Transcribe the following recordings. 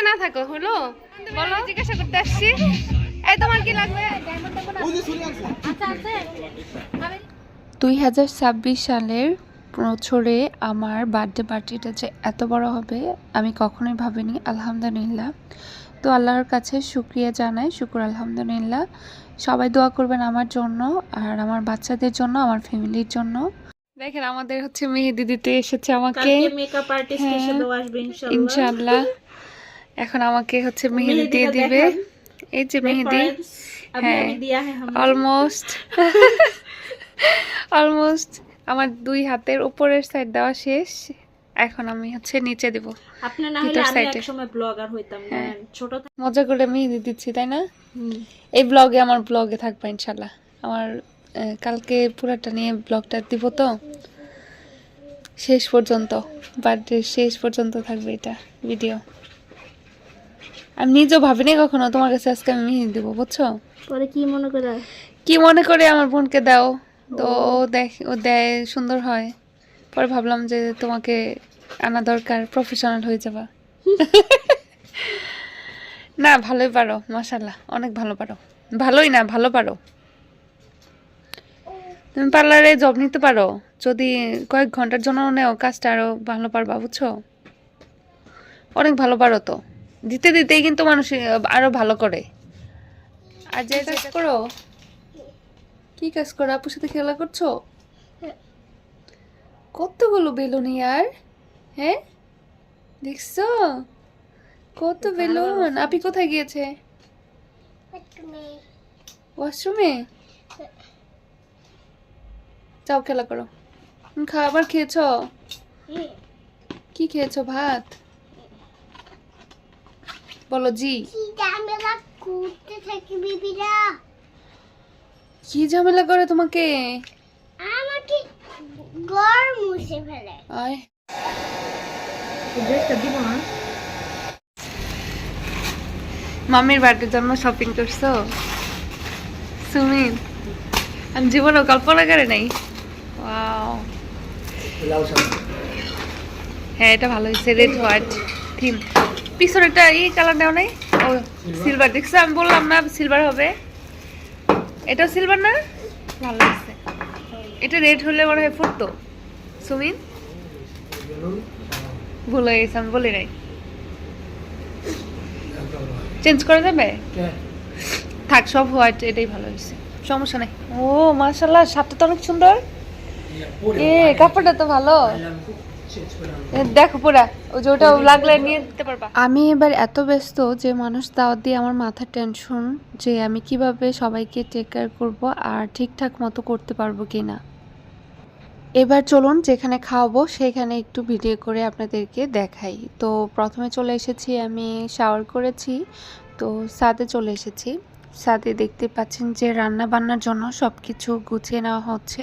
সাথে না থাকো হলো? বলো জিজ্ঞাসা করতে আসছি। এই তোমার কি লাগবে? দুই হাজার ছাব্বিশ সালের বছরে আমার বার্থডে পার্টিটা যে এত বড় হবে আমি কখনোই ভাবিনি আলহামদুলিল্লাহ। তো আল্লাহর কাছে শুক্রিয়া জানাই শুক্র আলহামদুলিল্লাহ। সবাই দোয়া করবেন আমার জন্য আর আমার বাচ্চাদের জন্য আমার ফ্যামিলির জন্য। দেখেন আমাদের হচ্ছে মেহেদি দিতে এসেছে আমাকে। কালকে মেকআপ আর্টিস্ট হ্যাঁ। আসবে ইনশাআল্লাহ। ইনশাআল্লাহ। এখন আমাকে হচ্ছে মেহেদি দিয়ে দিবে। এই যে মেহেদি। হ্যাঁ। অলমোস্ট অলমোস্ট আমার দুই হাতের উপরের সাইড দেওয়া শেষ। এখন আমি হচ্ছে নিচে দিব। না হলে আমি ব্লগার হইতাম হ্যাঁ। ছোট মজা করে মেহেদি দিচ্ছি তাই না? এই ব্লগে আমার ব্লগে থাকবে ইনশাআল্লাহ। আমার কালকে পুরাটা নিয়ে ব্লগটা দিব তো। শেষ পর্যন্ত। বার্থডে শেষ পর্যন্ত থাকবে এটা ভিডিও আমি নিজেও ভাবিনি কখনো তোমার কাছে আজকে আমি মেহেদি দেবো বুঝছ? পরে কি মনে করে? কি মনে করে আমার বোনকে দাও? তো ও। দেখ ও দেয় সুন্দর হয়। পরে ভাবলাম যে তোমাকে আনা দরকার প্রফেশনাল হয়ে যাবা। না ভালোই পারো মাশাল্লাহ অনেক ভালো পারো। ভালোই না ভালো পারো। তুমি পার্লারে জব নিতে পারো যদি কয়েক ঘণ্টার জন্য নেও কাজটা আরও ভালো পারবা বুঝছ? অনেক ভালো পারো তো। দিতে দিতেই কিন্তু মানুষ আরও ভালো করে। আর যে কাজ করো? কি কাজ করো? আপুর সাথে খেলা করছ? কতগুলো বেলুন ইয়ার? হ্যাঁ? দেখছ? কত বেলুন? আপি কোথায় গিয়েছে? ওয়াশরুমে যাও খেলা করো। খাবার খেয়েছো? কি খেয়েছো? ভাত? বলো জি। ঝামেলা করতে থাকি বিবিরা? কি ঝামেলা করে তোমাকে? আমাকে গড় মুছে ফেলে। আয়। মামির বার্থডের জন্য শপিং করছ? সুমিত আমি জীবনে কল্পনা করে নাই। ওয়াও হ্যাঁ এটা ভালো হয়েছে রেড হোয়াইট থিম পিছনেটা এই কালার দেওয়া নাই? ও সিলভার দেখছ আমি বললাম না সিলভার হবে। এটাও সিলভার না? ভালো হয়েছে এটা রেড হলে মনে হয় ফুটতো। সুমিন? ভুল গেছে আমি বলি নাই। চেঞ্জ করা যাবে? থাক সব হোয়াইট এটাই ভালো হয়েছে। সমস্যা নাই। ও মাশাল্লাহ সাতটা তো অনেক সুন্দর। এ কাপড়টা তো ভালো। দেখো পুরা ওই যে ওটা লাগলে নিয়ে দিতে পারবা। আমি এবার এত ব্যস্ত যে মানুষ দাওয়াত দিয়ে আমার মাথা টেনশন যে আমি কীভাবে সবাইকে টেক কেয়ার করব আর ঠিকঠাক মতো করতে পারব কিনা। এবার চলুন যেখানে খাওয়াবো সেখানে একটু ভিডিও করে আপনাদেরকে দেখাই। তো প্রথমে চলে এসেছি আমি শাওয়ার করেছি তো সাদে চলে এসেছি। সাদে দেখতে পাচ্ছেন যে রান্না বান্নার জন্য সব কিছু গুছিয়ে নেওয়া হচ্ছে।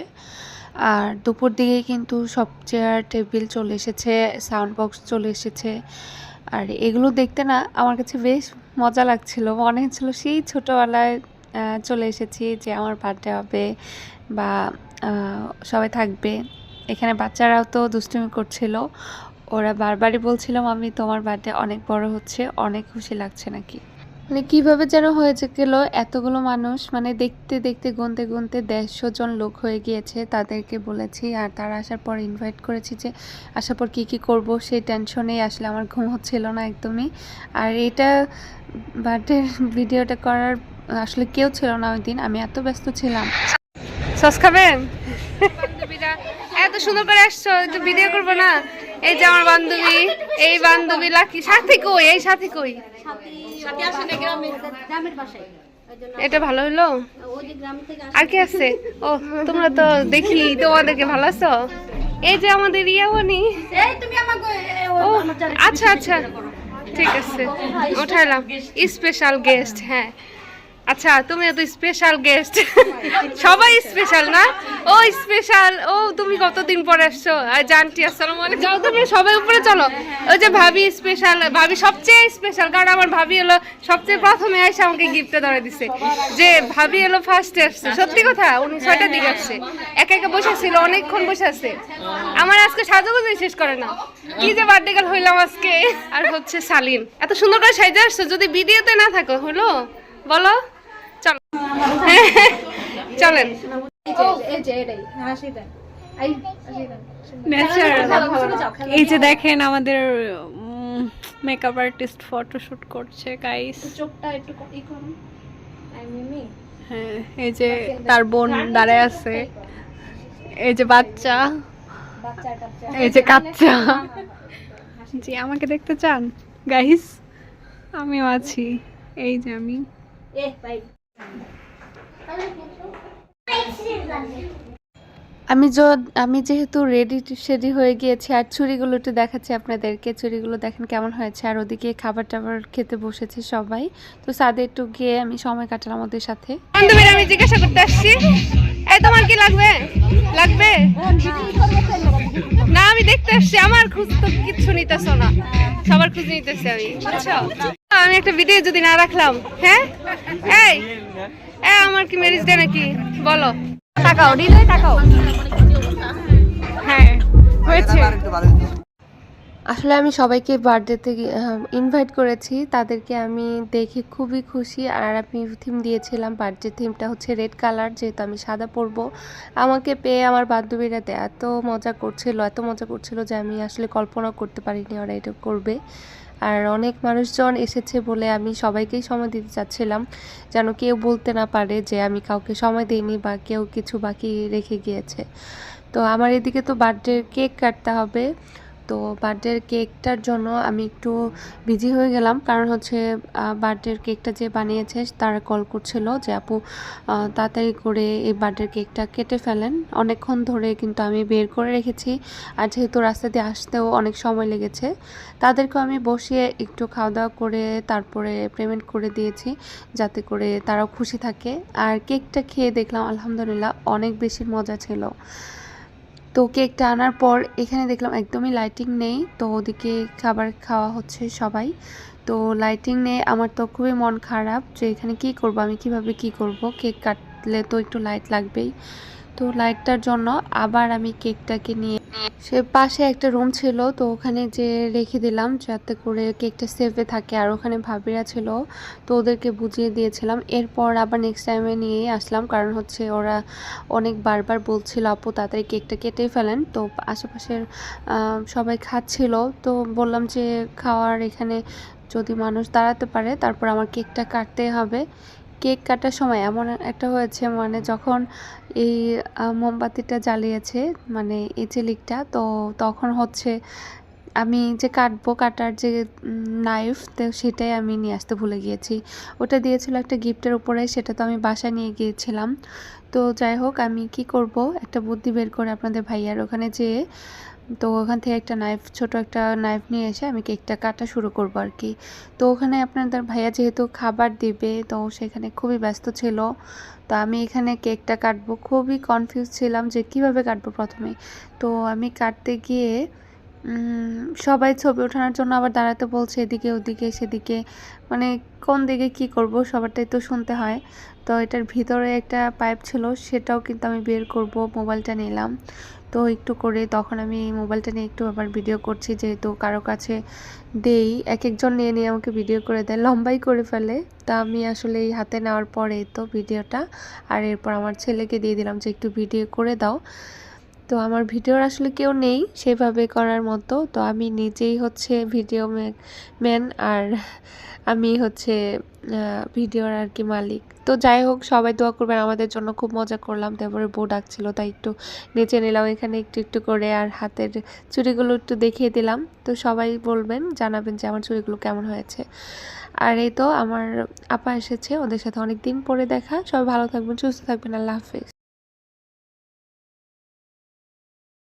আর দুপুর দিকে কিন্তু সব চেয়ার টেবিল চলে এসেছে সাউন্ড বক্স চলে এসেছে। আর এগুলো দেখতে না আমার কাছে বেশ মজা লাগছিল। মনে হচ্ছিল সেই ছোটোবেলায় চলে এসেছি যে আমার বার্থডে হবে বা সবাই থাকবে। এখানে বাচ্চারাও তো দুষ্টুমি করছিল। ওরা বারবারই বলছিল আমি তোমার বার্থডে অনেক বড় হচ্ছে, অনেক খুশি লাগছে নাকি? মানে কীভাবে যেন হয়েছে গেল এতগুলো মানুষ মানে দেখতে দেখতে, গুনতে গুনতে দেড়শো জন লোক হয়ে গিয়েছে তাদেরকে বলেছি। আর তারা আসার পর ইনভাইট করেছি যে, আসার পর কী কী করব? সেই টেনশনেই আসলে আমার ঘুম হচ্ছিল না একদমই। আর এটা বার্থডে ভিডিওটা করার আসলে কেউ ছিল না ওই দিন, আমি এত ব্যস্ত ছিলাম। সস খাবেন? এত সুন্দর করে আসছো, একটু ভিডিও করব না? এই যে আমার বান্ধবী, এই বান্ধবী লাকি সাথে কই? এই সাথে কই? এটা ভালো হলো? আর কি আছে? ও তোমরা তো দেখি তোমাদেরকে ভালো আছো এই যে আমাদের ইয়াবনি ও আচ্ছা আচ্ছা। ঠিক আছে ওঠালাম স্পেশাল গেস্ট হ্যাঁ। আচ্ছা তুমি তো স্পেশাল গেস্ট সবাই স্পেশাল না? ও স্পেশাল ও তুমি কতদিন পরে আসছো? জানটি, আসসালামু আলাইকুম। যাও তুমি সবাই উপরে চলো। ওই যে ভাবি স্পেশাল ভাবি সবচেয়ে স্পেশাল কারণ আমার ভাবি এলো, সবচেয়ে প্রথমে এসে আমাকে গিফটটা ধরে দিছে। যে ভাবি এলো ফার্স্টে আসছে। সত্যি কথা, উনি ছয়টার দিকে আসছে। একা একা বসে ছিল, অনেকক্ষণ বসে আছে। আমার আজকে সাজুগুজুই শেষ করে না। কি যে বার্থডে গার্ল হইলাম আজকে। আর হচ্ছে সালিন এত সুন্দর করে সাইজে আসছো, যদি ভিডিওতে না থাকো, হলো? বলো? চলেন। এই যে দেখেন আমাদের মেকআপ আর্টিস্ট ফটোশুট করছে গাইস চোখটা একটু ই করুন। হ্যাঁ এই যে তার বোন দাঁড়ায় আছে। এই যে বাচ্চা। এই যে কাচ্চা। জি আমাকে দেখতে চান? গাইস আমিও আছি। এই যে আমি। এ ভাই আমি আমি যেহেতু রেডি সেডি হয়ে গিয়েছি, আর ছুরিগুলো একটু দেখাচ্ছি আপনাদেরকে। ছুরিগুলো দেখেন কেমন হয়েছে। আর ওদিকে খাবার টাবার খেতে বসেছে সবাই। তো সাদে একটু গিয়ে আমি সময় কাটালাম ওদের সাথে। আমি জিজ্ঞাসা করতে আসছি। এই, তোমার কি লাগবে? লাগবে? না, আমি দেখতে আসছি। আমার খোঁজ তো কিচ্ছু নিতেছো না। সবার খোঁজ নিতেছি আমি। আমি একটা ভিডিও যদি না রাখলাম হ্যাঁ? এ আমার কি ম্যারেজ ডে নাকি? বলো। তাকাও হৃদয় তাকাও। হ্যাঁ হয়েছে। আসলে আমি সবাইকে বার্থডেতে ইনভাইট করেছি। তাদেরকে আমি দেখে খুবই খুশি। আর আমি থিম দিয়েছিলাম বার্থডে থিমটা হচ্ছে রেড কালার যেহেতু আমি সাদা পরবো। আমাকে পেয়ে আমার বান্ধবীরাতে এত মজা করছিল এত মজা করছিল যে আমি আসলে কল্পনা করতে পারিনি ওরা এটা করবে। আর অনেক মানুষজন এসেছে বলে আমি সবাইকেই সময় দিতে চাচ্ছিলাম, যেন কেউ বলতে না পারে যে আমি কাউকে সময় দিইনি বা কেউ কিছু বাকি রেখে গিয়েছে। তো আমার এদিকে তো বার্থডে কেক কাটতে হবে। তো বার্থডের কেকটার জন্য আমি একটু বিজি হয়ে গেলাম। কারণ হচ্ছে বার্থডের কেকটা যে বানিয়েছে, তারা কল করছিল যে, আপু তাড়াতাড়ি করে এই বার্থডের কেকটা কেটে ফেলেন। অনেকক্ষণ ধরে কিন্তু আমি বের করে রেখেছি। আর যেহেতু রাস্তা দিয়ে আসতেও অনেক সময় লেগেছে, তাদেরকেও আমি বসিয়ে একটু খাওয়া দাওয়া করে তারপরে পেমেন্ট করে দিয়েছি, যাতে করে তারাও খুশি থাকে। আর কেকটা খেয়ে দেখলাম, আলহামদুলিল্লাহ, অনেক বেশি মজা ছিল। তো কেকটা আনার পর এখানে দেখলাম একদমই লাইটিং নেই। তো ওদিকে খাবার খাওয়া হচ্ছে সবাই। তো লাইটিং নেই, আমার তো খুবই মন খারাপ যে এখানে কি করব, আমি কীভাবে কি করব? কেক কাটলে তো একটু লাইট লাগবেই। তো লাইটটার জন্য আবার আমি কেকটাকে নিয়ে সে পাশে একটা রুম ছিল, তো ওখানে যে রেখে দিলাম, যাতে করে কেকটা সেফে থাকে। আর ওখানে ভাবিরা ছিল, তো ওদেরকে বুঝিয়ে দিয়েছিলাম। এরপর আবার নেক্সট টাইমে নিয়ে আসলাম, কারণ হচ্ছে ওরা অনেক বারবার বলছিল, আপু, তাড়াতাড়ি কেকটা কেটে ফেলেন। তো আশেপাশের সবাই খাচ্ছিল। তো বললাম যে, খাওয়ার এখানে যদি মানুষ দাঁড়াতে পারে, তারপর আমার কেকটা কাটতে হবে। কেক কাটার সময় এমন একটা হয়েছে মানে যখন এই মোমবাতিটা জ্বালিয়েছে মানে এই চিলিকটা, তো তখন হচ্ছে আমি যে কাটবো কাটার যে নাইফ তো সেটাই আমি নিয়ে আসতে ভুলে গিয়েছি। ওটা দিয়েছিল একটা গিফটের উপরে, সেটা তো আমি বাসায় নিয়ে গিয়েছিলাম। তো যাই হোক, আমি কি করব? একটা বুদ্ধি বের করে আপনাদের ভাইয়ার ওখানে যেয়ে তো ওখান থেকে একটা নাইফ ছোট একটা নাইফ নিয়ে এসে আমি কেকটা কাটা শুরু করব আর কি। তো ওখানে আপনাদের ভাইয়া যেহেতু খাবার দিবে, তো সেখানে খুবই ব্যস্ত ছিল। তো আমি এখানে কেকটা কাটবো। খুবই কনফিউজ ছিলাম যে কীভাবে কাটবো প্রথমে। তো আমি কাটতে গিয়ে সবাই ছবি ওঠানোর জন্য আবার দাঁড়াতে বলছে এদিকে, ওদিকে, সেদিকে। মানে কোন দিকে কি করব সবারটাই তো শুনতে হয়। তো এটার ভিতরে একটা পাইপ ছিল, সেটাও কিন্তু আমি বের করব, মোবাইলটা নিলাম। তো একটু করে তখন আমি মোবাইলটা নিয়ে একটু আবার ভিডিও করছি, যেহেতু কারও কাছে দেই, এক একজন নিয়ে নিয়ে আমাকে ভিডিও করে দেয়, লম্বাই করে ফেলে। তা আমি আসলে এই হাতে নেওয়ার পরে তো ভিডিওটা আর এরপর আমার ছেলেকে দিয়ে দিলাম যে একটু ভিডিও করে দাও। তো আমার ভিডিওর আসলে কেউ নেই সেভাবে করার মতো। তো আমি নিজেই হচ্ছে ভিডিও ম্যান আর আমি হচ্ছে ভিডিওর আর কি মালিক। তো যাই হোক, সবাই দোয়া করবেন, আমাদের জন্য খুব মজা করলাম। তারপরে বউ ডাকছিল, তাই একটু নেচে নিলাম, এখানে একটু একটু করে আর হাতের চুড়িগুলো একটু দেখিয়ে দিলাম। তো সবাই বলবেন, জানাবেন যে আমার চুড়িগুলো কেমন হয়েছে। আর এই তো আমার আপা এসেছে, ওদের সাথে অনেক দিন পরে দেখা। সবাই ভালো থাকবেন, সুস্থ থাকবেন, আল্লাহ হাফিজ।